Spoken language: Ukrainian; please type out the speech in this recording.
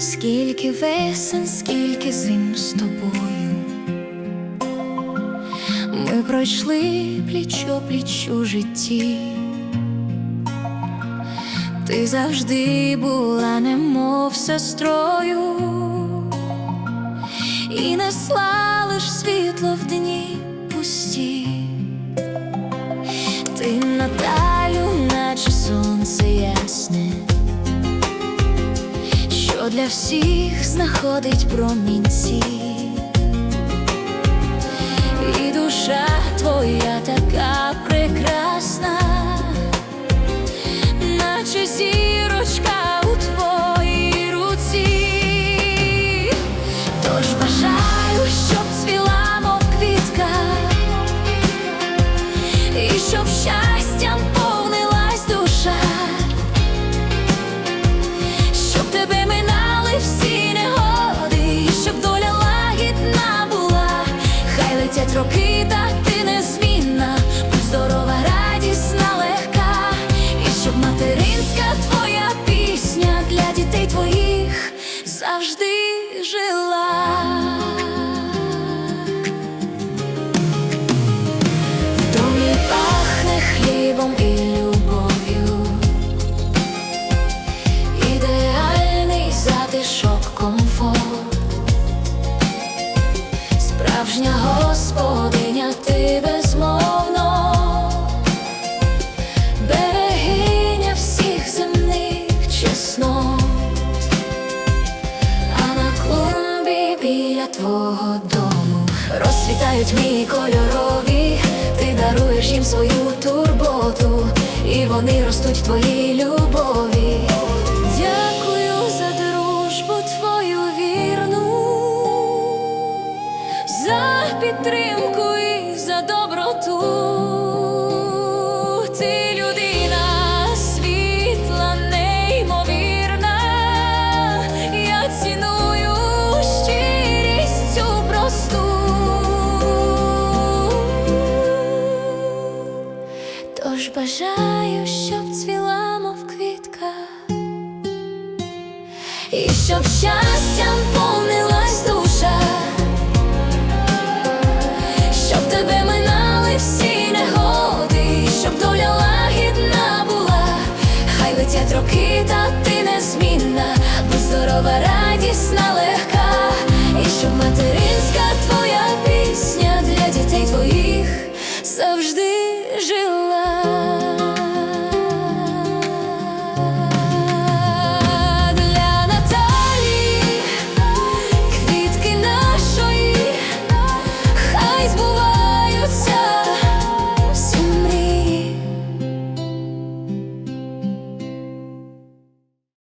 Скільки весен, скільки зим з тобою. Ми пройшли пліч пліч у житті. Ти завжди була немов сестрою, і несла лиш світло в дні пусті. Ти Наталю, наче сонце ясне, для всіх знаходить промінці, і душа твоя така прекрасна, наче зірочка у твоїй руці. Тож бажаю, щоб цвіла, мов квітка. І щоб щастям летять роки, та ти незмінна, будь здорова, радісна, легка, і щоб материнська твоя пісня для дітей твоїх завжди жила. Твого дому розцвітають мій кольорові, ти даруєш їм свою турботу, і вони ростуть в твоїй любові. Дякую за дружбу твою вірну, за підтримку і за доброту. Тож бажаю, щоб цвіла, мов квітка, і щоб щастям повнилась душа, щоб тебе минали всі негоди, щоб доля лагідна була, хай летять роки, та ти незмінна, бо здорова, радісна, легка, і щоб материнська твоя пісня для дітей твоїх завжди.